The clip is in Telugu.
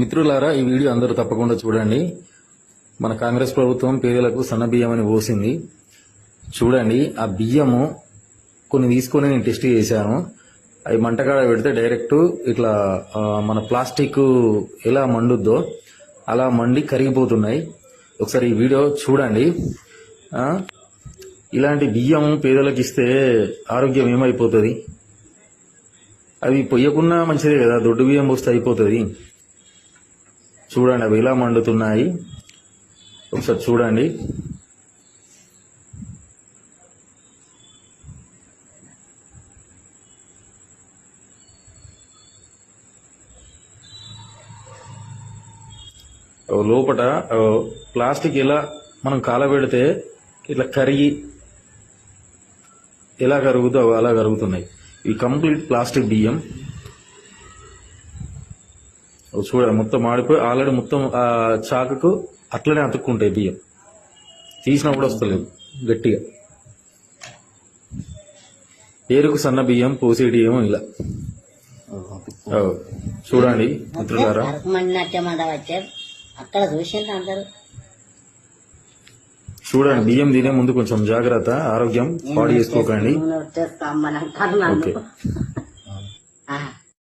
మిత్రులారా ఈ వీడియో అందరూ తప్పకుండా చూడండి. మన కాంగ్రెస్ ప్రభుత్వం పేదలకు సన్న బియ్యం అని పోసింది. చూడండి ఆ బియ్యము కొన్ని తీసుకొని నేను టెస్ట్ చేశాను. అవి మంటకాడ పెడితే డైరెక్ట్ ఇట్లా మన ప్లాస్టిక్ ఎలా మండుద్దో అలా మండి కరిగిపోతున్నాయి. ఒకసారి ఈ వీడియో చూడండి. ఇలాంటి బియ్యం పేదలకు ఇస్తే ఆరోగ్యం ఏమైపోతుంది? అవి పొయ్యకున్నా మంచిదే కదా దొడ్డు బియ్యం పోస్తే అయిపోతుంది. చూడండి అవి ఎలా మండుతున్నాయి? ఒకసారి చూడండి. లోపల లోపట ప్లాస్టిక్ ఎలా మనం కాలబెడితే ఇట్లా కరిగి ఎలా కరుగుతో అలా కరుగుతున్నాయి. ఇవి కంప్లీట్ ప్లాస్టిక్ బియ్యం చూడ మొత్తం మాడిపోయి ఆల్రెడీ మొత్తం ఆ చాకుకు అట్లనే అతుక్కుంటాయి బియ్యం. తీసినా కూడా వస్తలేదు గట్టిగా. ఏరుకు సన్న బియ్యం పోసేటి ఏమో ఇలా. చూడండి మిత్రులారా. అక్కడ అందరు? చూడండి బియ్యం తినే ముందు కొంచెం జాగ్రత్త ఆరోగ్యం పాడు చేసుకోకండి.